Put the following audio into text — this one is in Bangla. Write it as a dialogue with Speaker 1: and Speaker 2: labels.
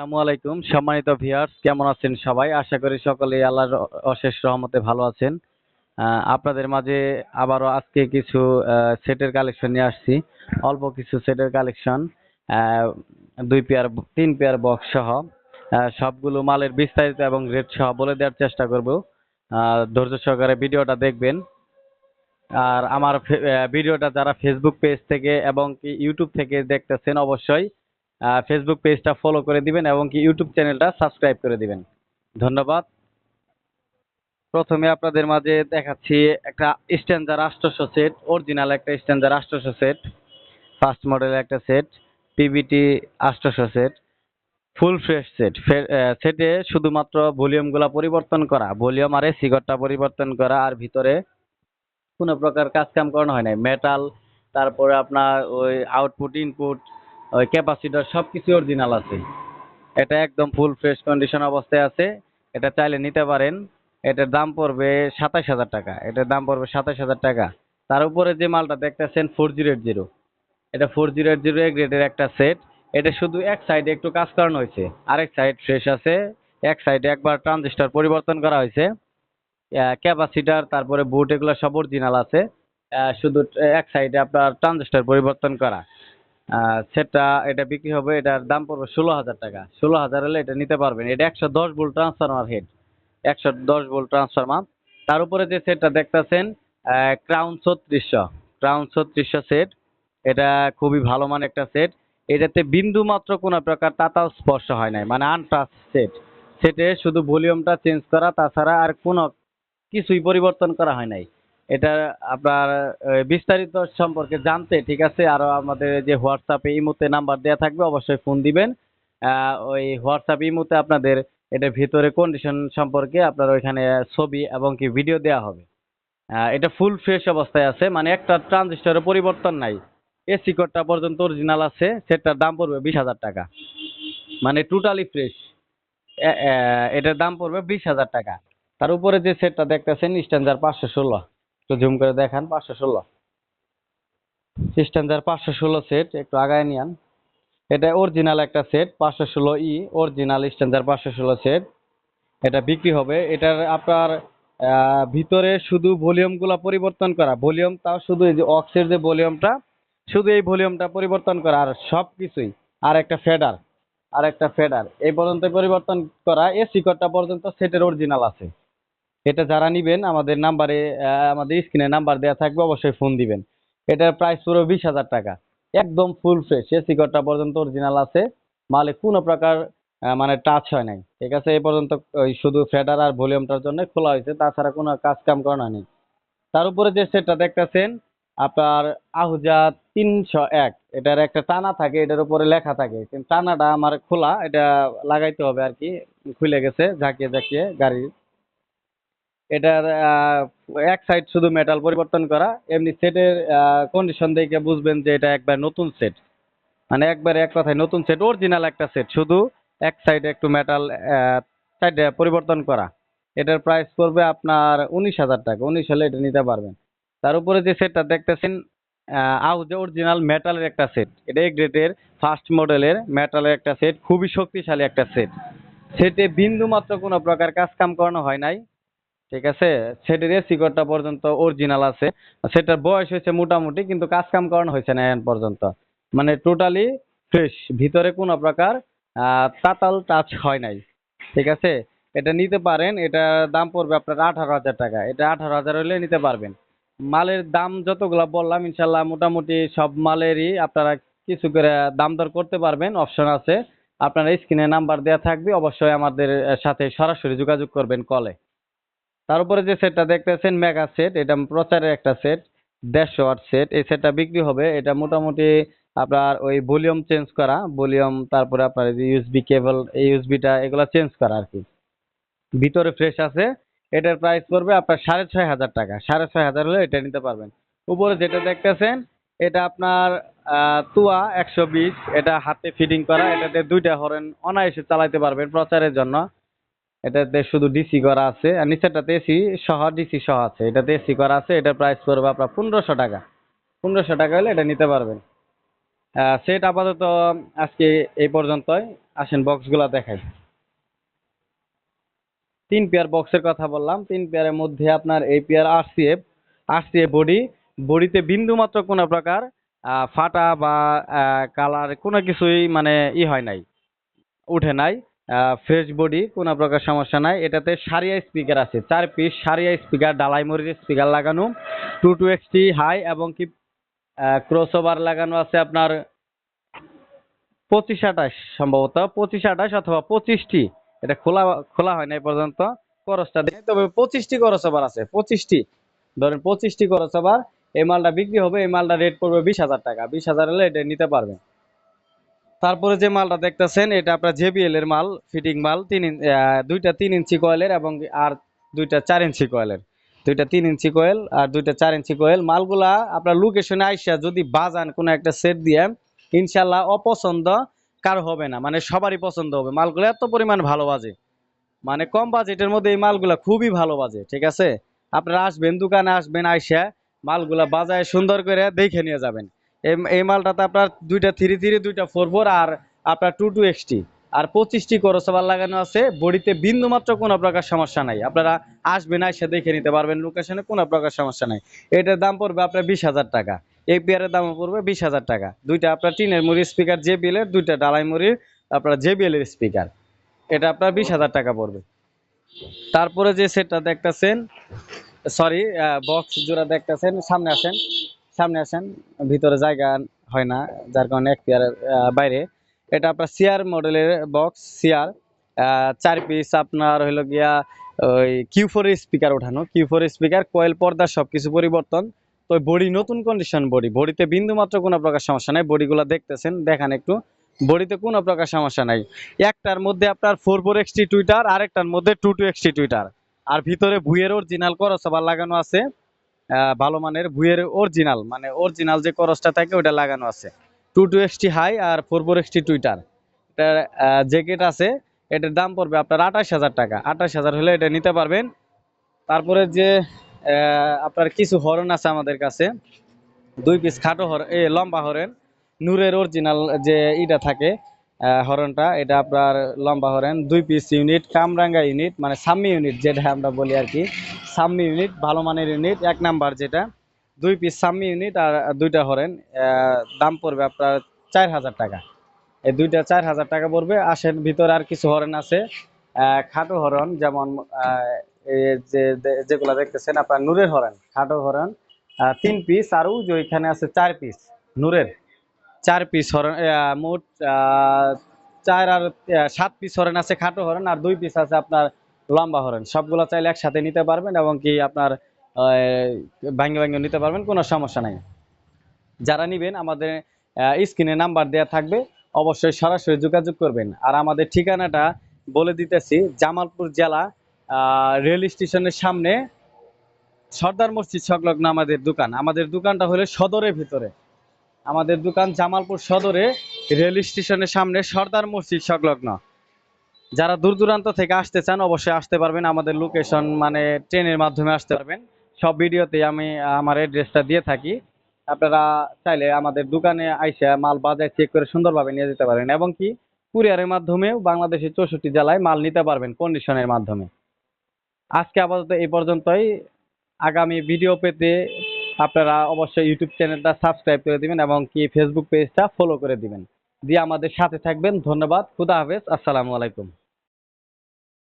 Speaker 1: আসসালামু আলাইকুম। সম্মানিত ভিউয়ার্স কেমন আছেন সবাই? আশা করি সকলেই আল্লাহর অশেষ রহমতে ভালো আছেন। আপনাদের মাঝে আবারও আজকে কিছু সেটের কালেকশন নিয়ে আসছি। অল্প কিছু সেটের কালেকশন দুই পেয়ার তিন পেয়ার বক্স সহ। সবগুলো মালের বিস্তারিত এবং রেট সহ বলে দেওয়ার চেষ্টা করব। ধৈর্য সহকারে ভিডিওটা দেখবেন। আর আমার ভিডিওটা যারা ফেসবুক পেজ থেকে এবং কি ইউটিউব থেকে দেখতেছেন, অবশ্যই ফেসবুক পেজটা ফলো করে দিবেন এবং কি ইউটিউব চ্যানেলটা সাবস্ক্রাইব করে দিবেন। ধন্যবাদ। প্রথমে আপনাদের মাঝে দেখাচ্ছি একটা স্ট্যান্ডার আষ্টশো সেট অরিজিনাল একটা স্ট্যান্ডার আষ্টশো সেট ফার্স্ট মডেল একটা সেট পিবিটি আষ্টশো সেট ফুল ফ্রেশ সেট সেটে শুধুমাত্র ভলিউমগুলো পরিবর্তন করা ভলিউম আর এসি ঘরটা পরিবর্তন করা, আর ভিতরে কোনো প্রকার কাজ কাম করানো হয় নাই। মেটাল তারপরে আপনার ওই আউটপুট ইনপুট ওই ক্যাপাসিটর সব কিছু অরিজিনাল আছে। এটা একদম ফুল ফ্রেশ কন্ডিশন অবস্থায় আছে। এটা চাইলে নিতে পারেন। এটার দাম পড়বে সাতাশ হাজার টাকা। এটার দাম পড়বে সাতাশ হাজার টাকা। তার উপরে যে মালটা দেখতেছেন ফোর জিরো এইট জিরো এটা ফোর জিরো এইট জিরো গ্রেডের একটা সেট এটা শুধু এক সাইডে একটু কাজ করানো হয়েছে। আরেক সাইড ফ্রেশ আছে। এক সাইডে একবার ট্রানজিস্টর পরিবর্তন করা হয়েছে। ক্যাপাসিটার তারপরে বুট এগুলো সব অরিজিনাল আছে। শুধু এক সাইডে আপনার ট্রানজিস্টর পরিবর্তন করা। সেটটা এটা বিক্রি হবে, এটার দাম পড়বে ষোলো হাজার টাকা। ষোলো হাজার হলে এটা নিতে পারবেন। এটা একশো দশ ভোল্ট ট্রান্সফরমার হেড একশো দশ ভোল্ট ট্রান্সফরমার তার উপরে যে সেটটা দেখতেছেন ক্রাউন ছত্রিশশো। ক্রাউন ছত্রিশশো সেট এটা খুবই ভালো মান একটা সেট এটাতে বিন্দু মাত্র কোনো প্রকার তাতাও স্পর্শ হয় নাই। মানে আনটাচ সেট সেটে শুধু ভলিউমটা চেঞ্জ করা, তাছাড়া আর কোনো কিছুই পরিবর্তন করা হয় নাই। এটা আপনার বিস্তারিত সম্পর্কে জানতে, ঠিক আছে? আরও আমাদের যে হোয়াটসঅ্যাপে ইমোতে নাম্বার দেওয়া থাকবে, অবশ্যই ফোন দিবেন। ওই হোয়াটসঅ্যাপ ইমোতে আপনাদের এটা ভিতরে কন্ডিশন সম্পর্কে আপনার ওইখানে ছবি এবং কি ভিডিও দেওয়া হবে। এটা ফুল ফ্রেশ অবস্থায় আছে মানে একটা ট্রানজিস্টরের পরিবর্তন নাই। এসি কোডটা পর্যন্ত অরিজিনাল আছে, সেটার দাম পড়বে বিশ হাজার টাকা। মানে টোটালি ফ্রেশ এটার দাম পড়বে বিশ হাজার টাকা। তার উপরে যে সেটটা দেখতেছেন স্ট্যান্ডার পাঁচশো ষোলো। একটু জুম করে দেখান, পাঁচশো ষোলো। স্ট্যান্ডার পাঁচশো ষোলো সেট একটু আগায় নিয়ান। এটা অরিজিনাল একটা সেট পাঁচশো ষোলো ই অরিজিনাল স্ট্যান্ডার পাঁচশো ষোলো সেট এটা বিক্রি হবে। এটার আপনার ভিতরে শুধু ভলিউমগুলো পরিবর্তন করা। ভলিউম তাও শুধু এই যে অক্সের যে ভলিউমটা শুধু এই ভলিউমটা পরিবর্তন করা। আর সব কিছুই আর একটা ফেডার আর একটা ফেডার এই পর্যন্ত পরিবর্তন করা। এসি কোডটা পর্যন্ত সেটের অরিজিনাল আছে। এটা যারা নিবেন, আমাদের নাম্বারে আমাদের স্ক্রিনে নাম্বার দেওয়া থাকবে, অবশ্যই ফোন দিবেন। এটার প্রাইস পুরো বিশ হাজার টাকা। একদম ফুল ফ্রেশ এসি কোডটা পর্যন্ত অরিজিনাল আছে। মালে কোনো প্রকার মানে টাচ হয় নাই। ঠিক আছে, এই পর্যন্ত ওই শুধু ফেডার আর ভলিউমটার জন্য খোলা হয়েছে, তাছাড়া কোনো কাজ কাম করানো হয়নি তার উপরে যে সেটটা দেখতেছেন, আপনার আহুজা তিনশো এক। এটার একটা টানা থাকে, এটার উপরে লেখা থাকে। কিন্তু টানাটা আমার খোলা, এটা লাগাইতে হবে আর কি, খুলে গেছে, ঝাঁকিয়ে ঝাঁকিয়ে গাড়ির এটার এক সাইড শুধু মেটাল পরিবর্তন করা, এমনি সেটের কন্ডিশন দেখে বুঝবেন যে এটা একবার নতুন সেট মানে একবার এক কথায় নতুন সেট অরিজিনাল একটা সেট শুধু এক সাইডে একটু মেটাল সাইডে পরিবর্তন করা। এটার প্রাইস পড়বে আপনার উনিশ হাজার টাকা, উনিশ হলে এটা নিতে পারবেন। তার উপরে যে সেটটা দেখতেছেন আউজে অরিজিনাল মেটালের একটা সেট এটা এ গ্রেডের ফার্স্ট মডেলের মেটালের একটা সেট খুবই শক্তিশালী একটা সেট সেটে বিন্দু মাত্র কোনো প্রকার কাজ কাম করানো হয় নাই। ঠিক আছে? সেটের এসি কোডটা পর্যন্ত অরিজিনাল আছে। সেটার বয়স হয়েছে মোটামুটি, কিন্তু কাজ কাম করানো হয়েছে না এখন পর্যন্ত। মানে টোটালি ফ্রেশ ভিতরে কোনো প্রকার তাতাল টাচ হয় নাই। ঠিক আছে? এটা নিতে পারেন এটার দাম পড়বে আপনার আঠারো হাজার টাকা। এটা আঠারো হাজার হলে নিতে পারবেন। মালের দাম যতগুলা বললাম ইনশাল্লাহ মোটামুটি সব মালেরই আপনারা কিছু করে দাম দর করতে পারবেন। অপশন আছে। আপনারা স্ক্রিনে নাম্বার দেওয়া থাকবে। অবশ্যই আমাদের সাথে সরাসরি যোগাযোগ করবেন কলে তার উপরে যে সেটটা দেখতেছেন মেগা সেট এটা প্রচারের একটা সেট দেড়শো ওয়াট সেট এই সেটটা বিক্রি হবে, এটা মোটামুটি আপনার ওই ভলিউম চেঞ্জ করা ভলিউম তারপরে আপনার ইউএসবি কেবল এই ইউএসবিটা এগুলো চেঞ্জ করা আর কি। ভিতরে ফ্রেশ আছে, এটার প্রাইস পড়বে আপনার সাড়ে ছয় হাজার টাকা। সাড়ে ছয় হাজার হলে এটা নিতে পারবেন। উপরে যেটা দেখতেছেন, এটা আপনার তুয়া একশো বিশ, এটা হাতে ফিটিং করা, এটাতে দুইটা হরেন অনায়াসে চালাতে পারবেন প্রচারের জন্য। এটাতে শুধু ডিসি করা আছে, আর নিচেরটাতে এসি সহ ডিসি সহ আছে। এটাতে এসি করা আছে, এটার প্রাইস পড়বে আপনার পনেরোশো টাকা। পনেরোশো টাকা হলে এটা নিতে পারবেন। সেট আপাতত আজকে এই পর্যন্তই। আসেন বক্সগুলো দেখাই। তিন পেয়ার বক্সের কথা বললাম। তিন পেয়ারের মধ্যে আপনার এই পেয়ার আরসিএফ আরসিএফ বডি বডিতে বিন্দু মাত্র কোনো প্রকার ফাটা বা কালার কোনো কিছুই মানে ই হয় নাই, উঠে নাই। ফ্রেশ বডি কোনো প্রকার সমস্যা নাই। এটাতে সারিয়া স্পিকার আছে, চার পিস সারিয়া স্পিকার ডালাই মরির স্পিকার লাগানো টু টু এক্সটি হাই এবং কি ক্রস ওভার লাগানো আছে আপনার পঁচিশ আঠাশ সম্ভবত, পঁচিশ আঠাশ অথবা পঁচিশটি এটা খোলা খোলা হয় না এই পর্যন্ত করসটা দেখে। তবে পঁচিশটি করস ওভার আছে পঁচিশটি ধরেন পঁচিশটি করস ওভার এই মালটা বিক্রি হবে, এই মালটা রেট পড়বে বিশ হাজার টাকা, বিশ হাজার হলে এটা নিতে পারবেন। তারপরে যে মালটা দেখতেছেন, এটা আপনার জেবিএল এর মাল ফিটিং মাল, তিন দুইটা তিন ইঞ্চি কয়েলের এবং আর দুইটা চার ইঞ্চি কয়েলের দুইটা তিন ইঞ্চি কয়েল আর দুইটা চার ইঞ্চি কয়েল মালগুলা আপনার লোকেশনে আইসা যদি বাজান কোনো একটা সেট দিয়ে ইনশাল্লাহ অপছন্দ কার হবে না মানে সবারই পছন্দ হবে। মালগুলো এত পরিমাণ ভালো বাজে। মানে কম বাজেটের মধ্যে এই মালগুলা খুবই ভালো বাজে, ঠিক আছে? আপনারা আসবেন, দোকানে আসবেন, আইসা মালগুলা বাজায় সুন্দর করে দেখে নিয়ে যাবেন। এই মালটাতে আপনার দুইটা থ্রি থ্রি দুইটা ফোর ফোর আর আপনার টু টু এক্সটি আর পঁচিশটি করস করসবার লাগানো আছে, বডিতে বিন্দু মাত্র কোনো প্রকার সমস্যা নাই। আপনারা আসবেন, আইসা দেখে নিতে পারবেন লোকেশনে কোনো প্রকার সমস্যা নাই। এটার দাম পড়বে আপনার বিশ হাজার টাকা। এই পেয়ারের দাম পড়বে বিশ হাজার টাকা। দুইটা আপনার টিনের মুড়ির স্পিকার জেবিএল এর, দুইটা ডালাই মুড়ির আপনার জেবিএল এর স্পিকার এটা আপনার বিশ হাজার টাকা পড়বে। তারপরে যে সেটটা দেখতেছেন সরি বক্স জোড়া দেখতেছেন, সামনে আসেন। সামনে আসেন ভিতরে জায়গা হয় না, যার কারণে এক পেয়ার বাইরে। এটা আপনার সিআর মডেলের বক্স সিআর চার পিস আপনার হইল গিয়া ওই কিউ স্পিকার ওঠানো। কিউ স্পিকার কয়েল পর্দা সবকিছু পরিবর্তন। তো বডি নতুন কন্ডিশন বডি বডিতে বিন্দু মাত্র কোনো প্রকার সমস্যা নাই। বডিগুলো দেখতেছেন, দেখান একটু। বডিতে কোনো প্রকার সমস্যা নাই। একটার মধ্যে আপনার ফোর ফোর এক্সটি টুইটার আরেকটার মধ্যে টু টু এক্সটি টুইটার আর ভিতরে ভুয়ের অরিজিনাল করস আবার লাগানো আছে। ভালো মানের ভুয়ের অরিজিনাল মানে অরিজিনাল যে করসটা থাকে ওটা লাগানো আছে। টু টু এক্সটি হাই আর ফোর ফোর এক্সটি টুইটার এটার জ্যাকেট আছে, এটার দাম পড়বে আপনার আঠাশ হাজার টাকা। আঠাশ হাজার হলে এটা নিতে পারবেন। তারপরে যে আপনার কিছু হরন আছে আমাদের কাছে, দুই পিস খাটো হর, এ, লম্বা হরেন। নূরের অরিজিনাল যে ইটা থাকে হরনটা এটা আপনার লম্বা হরেন। দুই পিস ইউনিট কামরাঙ্গা ইউনিট মানে সাম্মি ইউনিট যেটা আমরা বলি আর কি। সাম্মি ইউনিট ভালো মানের ইউনিট এক নাম্বার যেটা। দুই পিস সাম্মি ইউনিট আর দুইটা হরেন। দাম পড়বে আপনার চার হাজার টাকা। এই দুইটা চার হাজার টাকা পড়বে। আসেন, ভিতরে আর কিছু হরেন আছে। খাটো হরন যেমন যে যেগুলা দেখতেছেন আপনার নূরের হরেন, খাটো হরন তিন পিস আর যে ওইখানে আছে চার পিস নূরের। চার পিস হরন মোট চার আর সাত পিস হরেন আছে খাটো হরেন আর দুই পিস আছে আপনার লম্বা হরেন। সবগুলো চাইলে একসাথে নিতে পারবেন এবং কি আপনার ভাঙ্গে ভাঙ্গে নিতে পারবেন, কোনো সমস্যা নাই। যারা নিবেন, আমাদের স্ক্রিনে নাম্বার দেওয়া থাকবে, অবশ্যই সরাসরি যোগাযোগ করবেন। আর আমাদের ঠিকানাটা বলে দিতেছি, জামালপুর জেলা রেল স্টেশনের সামনে সর্দার মসজিদ সংলগ্ন আমাদের দোকান। আমাদের দোকানটা হলো সদরের ভিতরে। আমাদের দোকান জামালপুর সদরে রেল স্টেশনের সামনে সর্দার মসজিদ সংলগ্ন। যারা দূর দূরান্ত থেকে আসতে চান, অবশ্যই আসতে পারবেন। আমাদের লোকেশন মানে ট্রেনের মাধ্যমে আসতে পারবেন। সব ভিডিওতে আমি আমার অ্যাড্রেসটা দিয়ে থাকি। আপনারা চাইলে আমাদের দোকানে আইসা মাল বাজার চেক করে সুন্দরভাবে নিয়ে যেতে পারেন। এবং কি কুরিয়ারের মাধ্যমেও বাংলাদেশের চৌষট্টি জেলায় মাল নিতে পারবেন কন্ডিশনের মাধ্যমে। আজকে আপাতত এই পর্যন্তই। আগামী ভিডিও পেতে আপনারা অবশ্যই ইউটিউব চ্যানেলটা সাবস্ক্রাইব করে দিবেন এবং কি ফেসবুক পেজটা ফলো করে দিবেন। দিয়ে আমাদের সাথে থাকবেন। ধন্যবাদ। খুদা হাফেজ। আসসালামু আলাইকুম।